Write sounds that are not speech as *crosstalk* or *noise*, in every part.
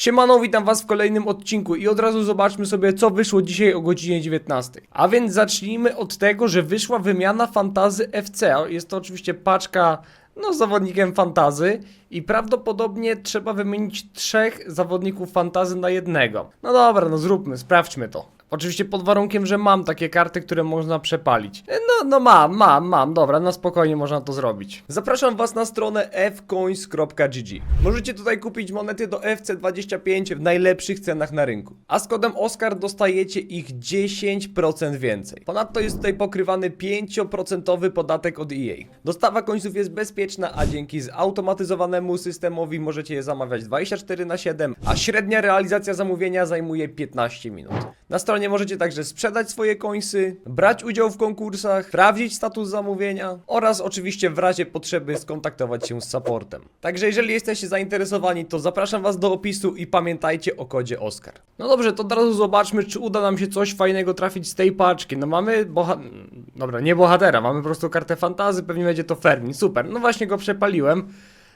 Siemano, witam was w kolejnym odcinku i od razu zobaczmy sobie co wyszło dzisiaj o godzinie 19. A więc zacznijmy od tego, że wyszła wymiana fantazy FC. Jest to oczywiście paczka no, z zawodnikiem fantazy i prawdopodobnie trzeba wymienić trzech zawodników fantazy na jednego. No dobra, no zróbmy, sprawdźmy to. Oczywiście pod warunkiem, że mam takie karty, które można przepalić. E, No, no mam, mam, mam, dobra, na spokojnie można to zrobić. Zapraszam was na stronę fcoins.gg. Możecie tutaj kupić monety do FC25 w najlepszych cenach na rynku. A z kodem OSCAR dostajecie ich 10% więcej. Ponadto jest tutaj pokrywany 5% podatek od EA. Dostawa końców jest bezpieczna, a dzięki zautomatyzowanemu systemowi możecie je zamawiać 24 na 7, a średnia realizacja zamówienia zajmuje 15 minut. Na stronie możecie także sprzedać swoje końsy, brać udział w konkursach, sprawdzić status zamówienia oraz oczywiście w razie potrzeby skontaktować się z supportem. Także jeżeli jesteście zainteresowani, to zapraszam was do opisu i pamiętajcie o kodzie OSCAR. No dobrze, to od razu zobaczmy, czy uda nam się coś fajnego trafić z tej paczki. No mamy boha... Dobra, nie bohatera, mamy po prostu kartę fantazy, pewnie będzie to Fermin. Super, no właśnie go przepaliłem.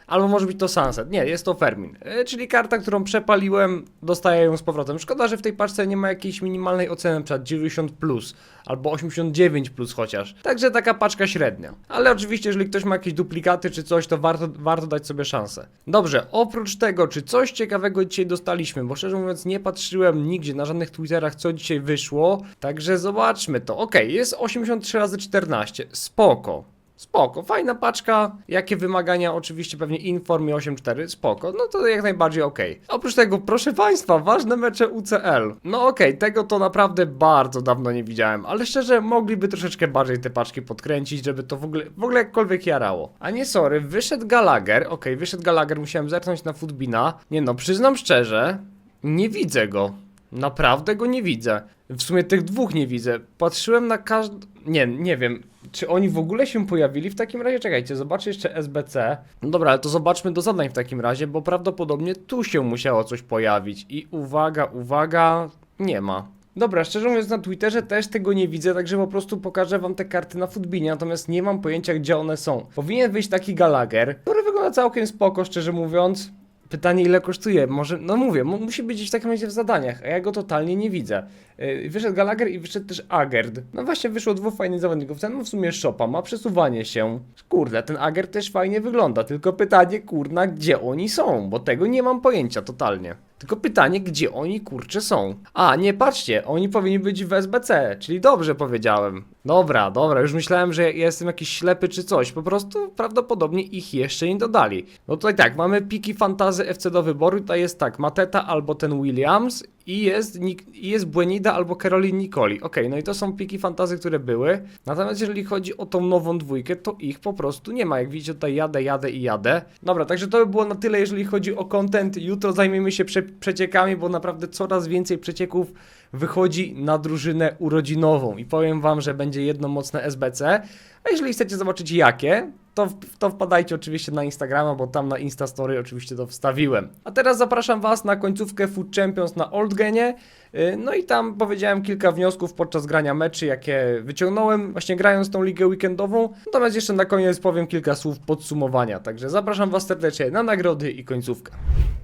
Albo może być to Sunset. Nie, jest to Fermin. E, czyli karta, którą przepaliłem, dostaję ją z powrotem. Szkoda, że w tej paczce nie ma jakiejś minimalnej oceny, np. 90 plus albo 89 plus chociaż. Także taka paczka średnia. Ale oczywiście, jeżeli ktoś ma jakieś duplikaty czy coś, to warto, warto dać sobie szansę. Dobrze, oprócz tego, czy coś ciekawego dzisiaj dostaliśmy? Bo szczerze mówiąc, nie patrzyłem nigdzie na żadnych Twitterach, co dzisiaj wyszło. Także zobaczmy to. Ok, jest 83 razy 14. Spoko. Spoko, fajna paczka. Jakie wymagania? Oczywiście pewnie Inform i 8.4. Spoko, no to jak najbardziej okej. Oprócz tego, proszę Państwa, ważne mecze UCL. No okej, tego to naprawdę bardzo dawno nie widziałem, ale szczerze mogliby troszeczkę bardziej te paczki podkręcić, żeby to w ogóle, w ogóle jakkolwiek jarało. A nie, sorry, wyszedł Gallagher. Okej, wyszedł Gallagher, musiałem zerknąć na Footbina. Nie no, przyznam szczerze, nie widzę go. Naprawdę go nie widzę. W sumie tych dwóch nie widzę. Patrzyłem na każdy. Nie, nie wiem. Czy oni w ogóle się pojawili w takim razie? Czekajcie, zobaczę jeszcze SBC. No dobra, ale to zobaczmy do zadań w takim razie, bo prawdopodobnie tu się musiało coś pojawić. I uwaga, uwaga, nie ma. Dobra, szczerze mówiąc na Twitterze też tego nie widzę, także po prostu pokażę wam te karty na Footbinie, natomiast nie mam pojęcia gdzie one są. Powinien wyjść taki Gallagher, który wygląda całkiem spoko, szczerze mówiąc. Pytanie ile kosztuje? Może, no mówię, mu- musi być gdzieś w takim razie w zadaniach, a ja go totalnie nie widzę. Yy, wyszedł Gallagher i wyszedł też Agerd. No właśnie wyszło dwóch fajnych zawodników. Ten ma w sumie szopa, ma przesuwanie się. Kurde, ten Agerd też fajnie wygląda, tylko pytanie, kurna, gdzie oni są? Bo tego nie mam pojęcia totalnie. Tylko pytanie, gdzie oni kurczę są. A, nie patrzcie, oni powinni być w SBC, czyli dobrze powiedziałem. Dobra, dobra, już myślałem, że jestem jakiś ślepy czy coś. Po prostu prawdopodobnie ich jeszcze nie dodali. No tutaj tak, mamy piki fantazy FC do wyboru. Tutaj jest tak, Mateta albo ten Williams i jest, i jest Błenida albo Caroline Nicoli. Okej, no i to są piki fantazy, które były. Natomiast jeżeli chodzi o tą nową dwójkę, to ich po prostu nie ma. Jak widzicie tutaj jadę, jadę i jadę. Dobra, także to by było na tyle, jeżeli chodzi o content. Jutro zajmiemy się prze przeciekami, bo naprawdę coraz więcej przecieków wychodzi na drużynę urodzinową. I powiem wam, że będzie jedno mocne SBC. A jeżeli chcecie zobaczyć jakie, to, to wpadajcie oczywiście na Instagrama, bo tam na Instastory oczywiście to wstawiłem. A teraz zapraszam Was na końcówkę Food Champions na Oldgenie. Yy, No i tam powiedziałem kilka wniosków podczas grania meczy, jakie wyciągnąłem właśnie grając tą ligę weekendową. Natomiast jeszcze na koniec powiem kilka słów podsumowania. Także zapraszam Was serdecznie na nagrody i końcówkę.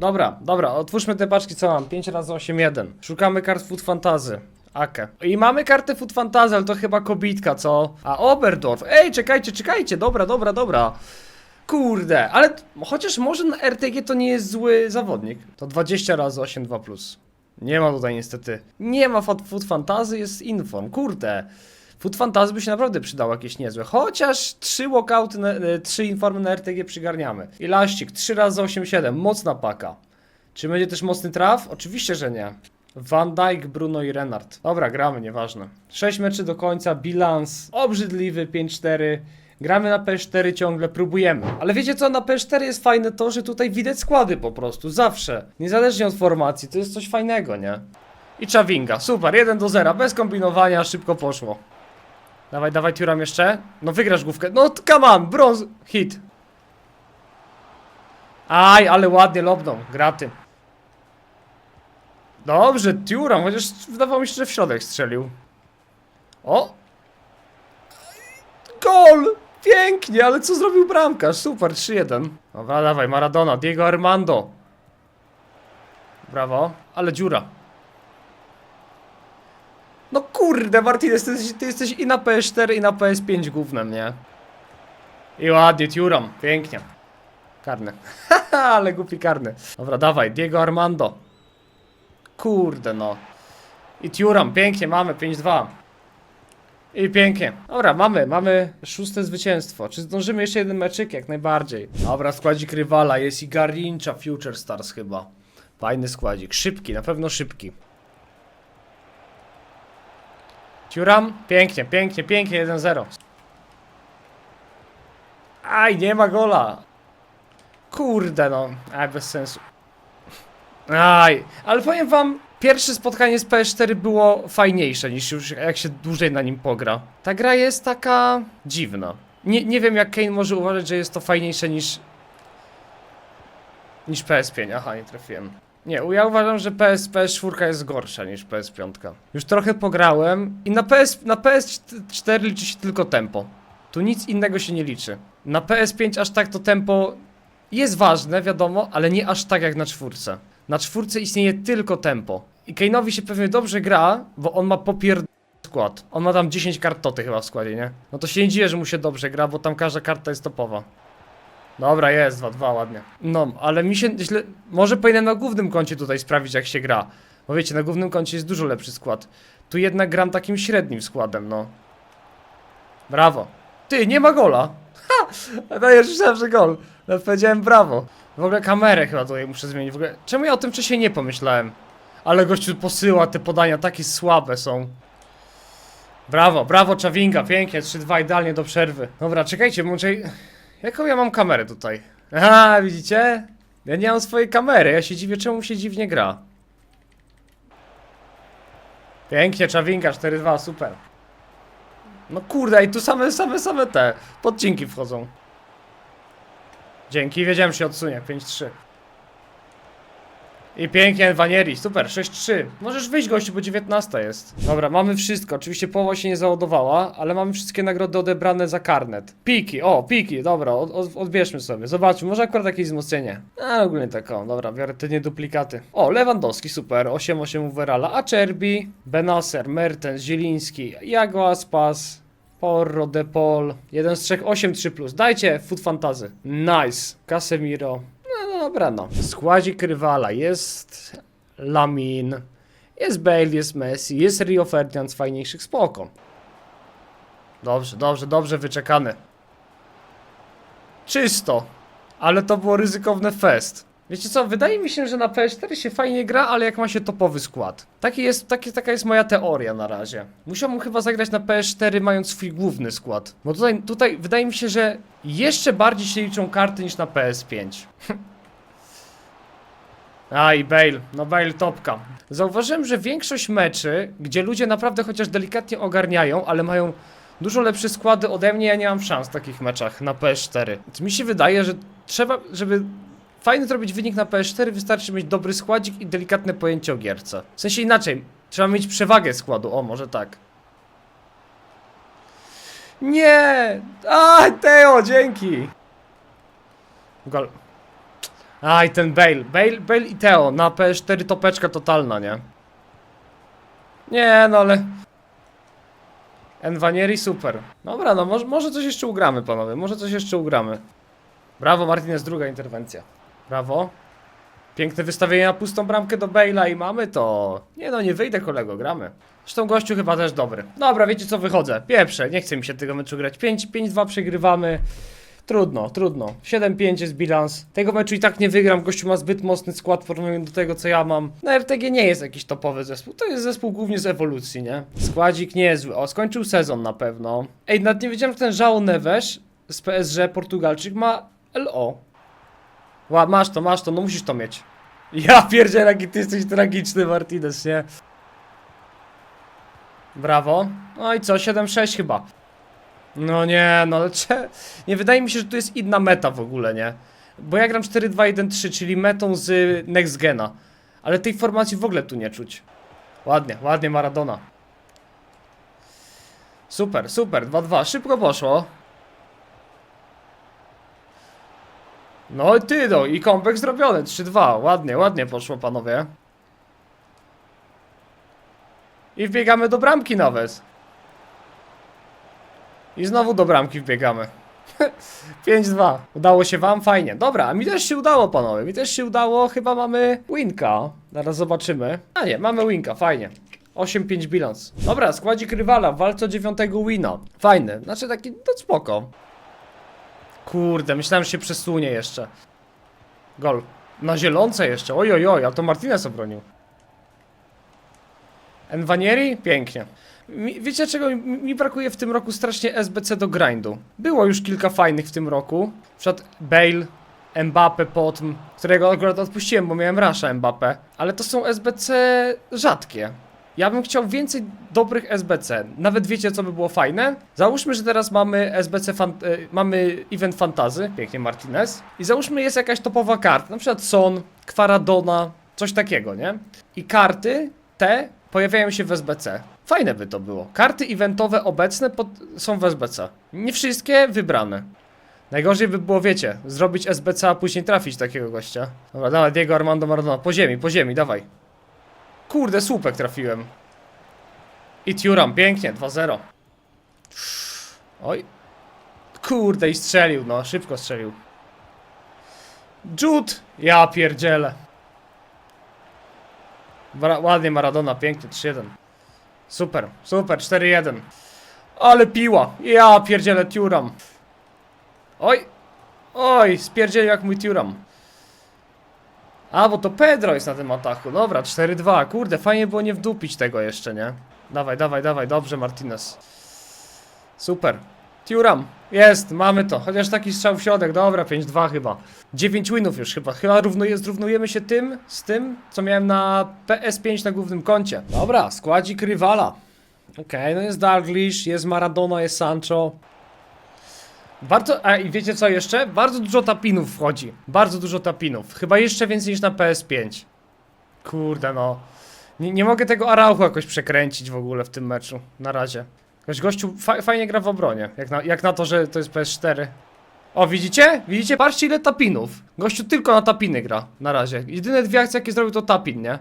Dobra, dobra, otwórzmy te paczki, co mam? 5 razy 8 1 Szukamy kart Food Fantazy. Ake. I mamy kartę Food Fantasy, ale to chyba kobitka, co? A Oberdorf. Ej, czekajcie, czekajcie. Dobra, dobra, dobra. Kurde, ale chociaż może na RTG to nie jest zły zawodnik. To 20 razy 8 2 plus. Nie ma tutaj niestety. Nie ma Food Fantasy, jest Inform. Kurde. Food Fantasy by się naprawdę przydało jakieś niezłe. Chociaż 3 walkouty, na, e, 3 informy na RTG przygarniamy. I laścik 3 razy 8 7 Mocna paka. Czy będzie też mocny traf? Oczywiście, że nie. Van Dijk, Bruno i Renard. Dobra, gramy, nieważne. 6 meczy do końca, bilans obrzydliwy 5-4. Gramy na P4 ciągle, próbujemy. Ale wiecie co, na P4 jest fajne to, że tutaj widać składy po prostu, zawsze. Niezależnie od formacji, to jest coś fajnego, nie? I Czawinga, super, 1 do 0, bez kombinowania, szybko poszło. Dawaj, dawaj, Turam jeszcze. No wygrasz główkę. No, come on, brąz, hit. Aj, ale ładnie lobną, graty. Dobrze, Turam, chociaż wydawało mi się, że w środek strzelił. O! Gol! Pięknie, ale co zrobił bramkarz? Super, 3-1. Dobra, dawaj, Maradona, Diego Armando. Brawo, ale dziura. No kurde, Martinez, ty, jesteś- ty jesteś i na PS4 i na PS5 głównym, nie? I ładnie, Turam, pięknie. Karny. Haha, *laughs* ale głupi karny. Dobra, dawaj, Diego Armando. Kurde no. I Turam, pięknie, mamy 5-2. I pięknie. Dobra, mamy, mamy szóste zwycięstwo. Czy zdążymy jeszcze jeden meczyk? Jak najbardziej. Dobra, składzik rywala. Jest i Garincha Future Stars chyba. Fajny składzik. Szybki, na pewno szybki. Turam? Pięknie, pięknie, pięknie, 1-0. Aj, nie ma gola. Kurde no, aj bez sensu. Aj, ale powiem wam, pierwsze spotkanie z PS4 było fajniejsze niż już jak się dłużej na nim pogra. Ta gra jest taka dziwna. Nie, nie wiem jak Kane może uważać, że jest to fajniejsze niż niż PS5. Aha, nie trafiłem. Nie, ja uważam, że PS, PS4 jest gorsza niż PS5. Już trochę pograłem i na, PS, na PS4 liczy się tylko tempo. Tu nic innego się nie liczy. Na PS5 aż tak to tempo jest ważne, wiadomo, ale nie aż tak jak na czwórce. Na czwórce istnieje tylko tempo. I Kane'owi się pewnie dobrze gra, bo on ma popier... skład. On ma tam 10 kart toty chyba w składzie, nie? No to się nie dziwię, że mu się dobrze gra, bo tam każda karta jest topowa. Dobra, jest, 2-2, ładnie. No, ale mi się źle... Może powinienem na głównym koncie tutaj sprawdzić, jak się gra. Bo wiecie, na głównym koncie jest dużo lepszy skład. Tu jednak gram takim średnim składem, no. Brawo. Ty, nie ma gola. *laughs* Ha! No już myślałem, że gol. Nawet powiedziałem brawo. W ogóle kamerę chyba tutaj muszę zmienić. W ogóle, czemu ja o tym wcześniej nie pomyślałem? Ale gościu posyła, te podania takie słabe są. Brawo, brawo Czawinga, pięknie, 3-2 idealnie do przerwy. Dobra, czekajcie, może... Jaką ja mam kamerę tutaj? Aha, widzicie? Ja nie mam swojej kamery, ja się dziwię, czemu się dziwnie gra. Pięknie, Czawinga, 4-2, super. No kurde, i tu same, same, same te podcinki wchodzą. Dzięki, wiedziałem, że się odsunie. 5-3. I pięknie, Wanieri, super, 6-3. Możesz wyjść, gościu, bo 19 jest. Dobra, mamy wszystko. Oczywiście połowa się nie załadowała, ale mamy wszystkie nagrody odebrane za karnet. Piki, o, piki, dobra, od, od, odbierzmy sobie. Zobaczmy, może akurat jakieś wzmocnienie. A, ogólnie tak, o, dobra, biorę te nieduplikaty. O, Lewandowski, super, 8-8 Uwerala, Acerbi, Benacer, Mertens, Zieliński, Jago Aspas, Porro, Depol, 1 z 3, 8 3 plus. Dajcie Food Fantazy. Nice. Casemiro. Dobra, no. Składzik rywala. Jest Lamin. Jest Bale, jest Messi, jest Rio Ferdinand z fajniejszych spoko. Dobrze, dobrze, dobrze wyczekany. Czysto. Ale to było ryzykowne fest. Wiecie co, wydaje mi się, że na PS4 się fajnie gra, ale jak ma się topowy skład. Taki jest, taki, taka jest moja teoria na razie. Musiałbym chyba zagrać na PS4 mając swój główny skład. Bo tutaj, tutaj wydaje mi się, że jeszcze bardziej się liczą karty niż na PS5. *laughs* A i Bale, no Bale topka. Zauważyłem, że większość meczy, gdzie ludzie naprawdę chociaż delikatnie ogarniają, ale mają dużo lepsze składy ode mnie, ja nie mam szans w takich meczach na PS4. Więc mi się wydaje, że trzeba, żeby fajny zrobić wynik na PS4, wystarczy mieć dobry składzik i delikatne pojęcie o gierce. W sensie inaczej, trzeba mieć przewagę składu, o może tak. Nie! A, Teo, dzięki! Gol. Aj, ten Bale. Bale, Bale i Teo na PS4 topeczka totalna, nie? Nie, no ale... Envanieri super. Dobra, no może, może coś jeszcze ugramy, panowie. Może coś jeszcze ugramy. Brawo, Martinez, druga interwencja. Brawo. Piękne wystawienie na pustą bramkę do Bale'a i mamy to. Nie no, nie wyjdę kolego, gramy. Zresztą gościu chyba też dobry. Dobra, wiecie co, wychodzę. Pieprze, nie chce mi się tego meczu grać. 5-2 przegrywamy. Trudno, trudno. 7-5 jest bilans. Tego meczu i tak nie wygram. Gościu ma zbyt mocny skład porównując do tego, co ja mam. No RTG nie jest jakiś topowy zespół. To jest zespół głównie z ewolucji, nie? Składzik niezły. O, skończył sezon na pewno. Ej, nawet nie wiedziałem, że ten João Neves z PSG, Portugalczyk, ma LO. Ła, masz to, masz to, no musisz to mieć. Ja pierdzielę, jaki ty jesteś tragiczny, Martinez, nie? Brawo. No i co, 7-6 chyba. No nie, no ale. Nie wydaje mi się, że tu jest inna meta w ogóle, nie? Bo ja gram 4-2-1-3, czyli metą z Next Gena. Ale tej formacji w ogóle tu nie czuć. Ładnie, ładnie Maradona. Super, super, 2-2, szybko poszło. No i ty no, i kąpek zrobiony, 3-2, ładnie, ładnie poszło panowie. I wbiegamy do bramki nawet. I znowu do bramki wbiegamy. *laughs* 5-2. Udało się wam? Fajnie. Dobra, a mi też się udało, panowie. Mi też się udało. Chyba mamy winka. Zaraz zobaczymy. A nie, mamy winka. Fajnie. 8-5 bilans. Dobra, składzik rywala w walce o dziewiątego wina. Fajny. Znaczy taki, to spoko. Kurde, myślałem, że się przesunie jeszcze. Gol. Na zielonce jeszcze. Oj, oj, oj, a to Martinez obronił. Envanieri? Pięknie. Mi, wiecie czego mi, mi brakuje w tym roku strasznie SBC do grindu. Było już kilka fajnych w tym roku. Na przykład Bale, Mbappe, Potm, którego akurat odpuściłem, bo miałem rasza Mbappe. Ale to są SBC rzadkie. Ja bym chciał więcej dobrych SBC. Nawet wiecie, co by było fajne? Załóżmy, że teraz mamy SBC, e, mamy event fantazy, pięknie Martinez. I załóżmy, jest jakaś topowa karta, na przykład Son, Kwaradona, coś takiego, nie? I karty te pojawiają się w SBC. Fajne by to było. Karty eventowe obecne pod, są w SBC. Nie wszystkie wybrane. Najgorzej by było, wiecie, zrobić SBC, a później trafić takiego gościa. Dobra, dawaj, Diego Armando Maradona. Po ziemi, po ziemi, dawaj. Kurde, słupek trafiłem. I Turam, pięknie, 2-0. Oj. Kurde, i strzelił, no, szybko strzelił. Jude! Ja pierdzielę. Ładnie Maradona, pięknie, 3-1. Super, super, 4-1. Ale piła, ja pierdzielę Turam. Oj, oj, spierdzielił jak mój Turam. A, bo to Pedro jest na tym ataku. Dobra, 4-2. Kurde, fajnie było nie wdupić tego jeszcze, nie? Dawaj, dawaj, dawaj, dobrze Martinez. Super. Turam. Jest, mamy to. Chociaż taki strzał w środek, dobra, 5-2 chyba. 9 winów już chyba. Chyba równuje, zrównujemy się tym, z tym, co miałem na PS5 na głównym koncie. Dobra, składzik rywala. Okej, no jest Dalglish, jest Maradona, jest Sancho. Bardzo, a i wiecie co jeszcze? Bardzo dużo tapinów wchodzi. Bardzo dużo tapinów. Chyba jeszcze więcej niż na PS5. Kurde no. Nie, nie mogę tego Arauchu jakoś przekręcić w ogóle w tym meczu. Na razie. Jakoś gościu fa fajnie gra w obronie. Jak na, jak na to, że to jest PS4. O, widzicie? Widzicie? Patrzcie ile tapinów. Gościu tylko na tapiny gra. Na razie. Jedyne dwie akcje jakie zrobił to tapin, nie?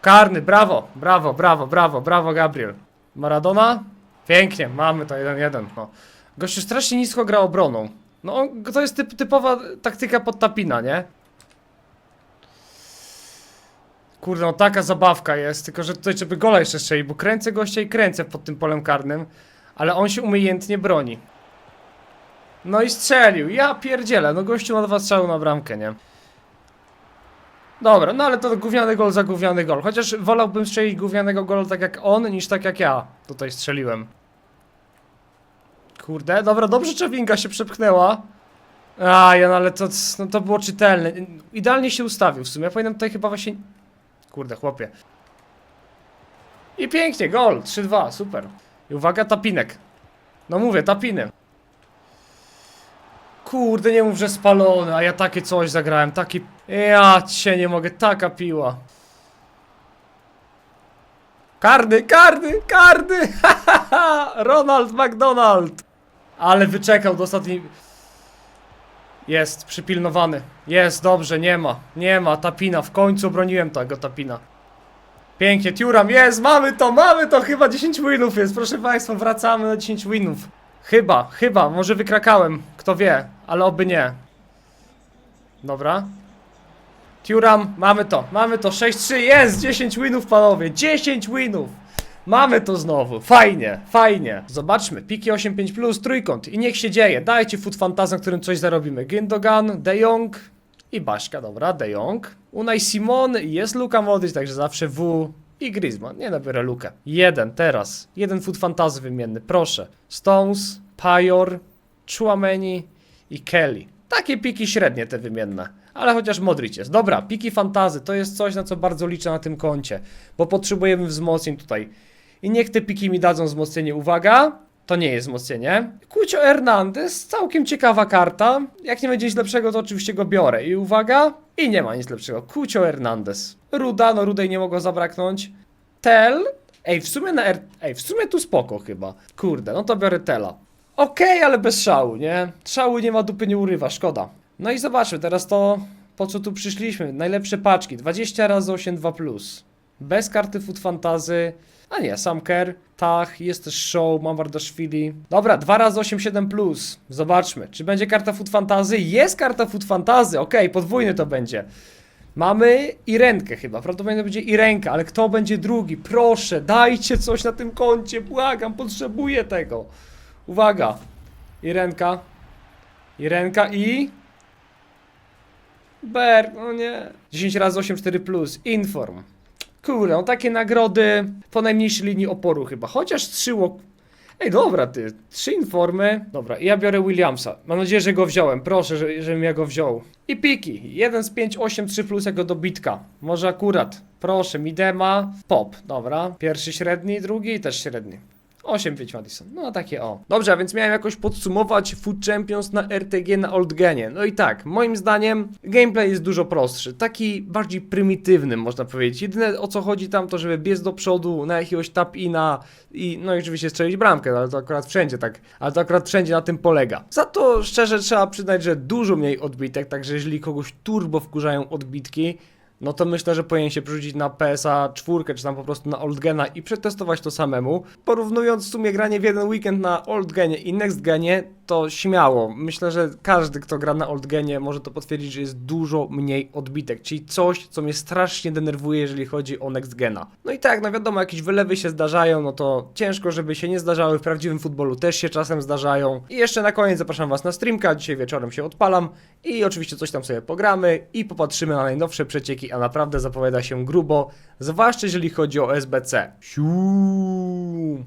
Karny, brawo, brawo, brawo, brawo, brawo Gabriel. Maradona? Pięknie, mamy to 1-1. No. Gościu strasznie nisko gra obroną. No to jest typ, typowa taktyka pod tapina, nie? Kurde, no taka zabawka jest, tylko że tutaj żeby gola jeszcze strzeli, bo kręcę gościa i kręcę pod tym polem karnym, ale on się umiejętnie broni. No i strzelił, ja pierdzielę, no gościu ma dwa strzały na bramkę, nie? Dobra, no ale to gówniany gol za gówniany gol, chociaż wolałbym strzelić gównianego gola tak jak on, niż tak jak ja tutaj strzeliłem. Kurde, dobra, dobrze Czewinka się przepchnęła. A, ja, no ale to, no to było czytelne. Idealnie się ustawił w sumie. Ja powinienem tutaj chyba właśnie... Kurde, chłopie. I pięknie, gol, 3-2, super. I uwaga, tapinek. No mówię, tapiny. Kurde, nie mów, że spalony, a ja takie coś zagrałem, taki... Ja cię nie mogę, taka piła. Karny, karny, karny! *laughs* Ronald McDonald! Ale wyczekał do ostatniej... Jest, przypilnowany. Jest, dobrze, nie ma. Nie ma, tapina. W końcu broniłem tego tapina. Pięknie, Turam, jest, mamy to, mamy to, chyba 10 winów jest, proszę Państwa, wracamy na 10 winów. Chyba, chyba, może wykrakałem, kto wie, ale oby nie. Dobra. Turam, mamy to, mamy to, 6-3, jest, 10 winów panowie, 10 winów. Mamy to znowu, fajnie, fajnie. Zobaczmy, piki 8-5 plus, trójkąt i niech się dzieje. Dajcie food fantazm, którym coś zarobimy. Gündogan, De Jong i Baśka, dobra, De Jong. Unai Simon, jest Luka Modric, także zawsze W i Griezmann. Nie nabiorę Lukę. Jeden, teraz. Jeden food fantazy wymienny, proszę. Stones, Pajor, Chouameni i Kelly. Takie piki średnie te wymienne. Ale chociaż Modric jest. Dobra, piki fantazy to jest coś, na co bardzo liczę na tym koncie. Bo potrzebujemy wzmocnień tutaj. I niech te piki mi dadzą wzmocnienie. Uwaga, to nie jest wzmocnienie. Cucio Hernandez, całkiem ciekawa karta. Jak nie będzie nic lepszego, to oczywiście go biorę. I uwaga, i nie ma nic lepszego. Cucio Hernandez. Ruda, no rudej nie mogło zabraknąć. Tel. Ej, w sumie na R... Ej, w sumie tu spoko chyba. Kurde, no to biorę Tela. Okej, ale bez szału, nie? Szału nie ma, dupy nie urywa, szkoda. No i zobaczmy teraz to, po co tu przyszliśmy. Najlepsze paczki. 20 razy 8 2 plus. Bez karty Food Fantazy. A nie, Sam Kerr, Tach, jest też Show, Mamardashvili. Dobra, 2 razy 8, 7 plus. Zobaczmy, czy będzie karta Food Fantazy? Jest karta Food Fantazy, okej, podwójny to będzie. Mamy Irenkę chyba, prawdopodobnie będzie Irenka, ale kto będzie drugi? Proszę, dajcie coś na tym koncie, błagam, potrzebuję tego. Uwaga, Irenka, Irenka i... Ber, no nie. 10 razy 8, 4 plus, Inform. Kurde, no takie nagrody po najmniejszej linii oporu chyba, chociaż trzy łok... Ej, dobra ty, trzy informy. Dobra, ja biorę Williamsa. Mam nadzieję, że go wziąłem. Proszę, że, żebym ja go wziął. I piki. 1 z 5, 8, 3 plus jako dobitka. Może akurat. Proszę, Midema, Pop. Dobra. Pierwszy średni, drugi też średni. 8 5 Madison. No takie o. Dobrze, a więc miałem jakoś podsumować Food Champions na RTG na Old Genie. No i tak, moim zdaniem gameplay jest dużo prostszy. Taki bardziej prymitywny, można powiedzieć. Jedyne o co chodzi tam to, żeby biec do przodu na jakiegoś tap-ina i no i oczywiście strzelić bramkę, ale to akurat wszędzie tak. Ale to akurat wszędzie na tym polega. Za to szczerze trzeba przyznać, że dużo mniej odbitek, także jeżeli kogoś turbo wkurzają odbitki, no to myślę, że powinien się przerzucić na PSA 4, czy tam po prostu na Oldgena i przetestować to samemu. Porównując w sumie granie w jeden weekend na Oldgenie i Nextgenie, to śmiało. Myślę, że każdy, kto gra na Oldgenie może to potwierdzić, że jest dużo mniej odbitek, czyli coś, co mnie strasznie denerwuje, jeżeli chodzi o Nextgena. No i tak, no wiadomo, jakieś wylewy się zdarzają, no to ciężko, żeby się nie zdarzały. W prawdziwym futbolu też się czasem zdarzają. I jeszcze na koniec zapraszam Was na streamka, dzisiaj wieczorem się odpalam i oczywiście coś tam sobie pogramy i popatrzymy na najnowsze przecieki, a naprawdę zapowiada się grubo, zwłaszcza jeżeli chodzi o SBC. Siuu.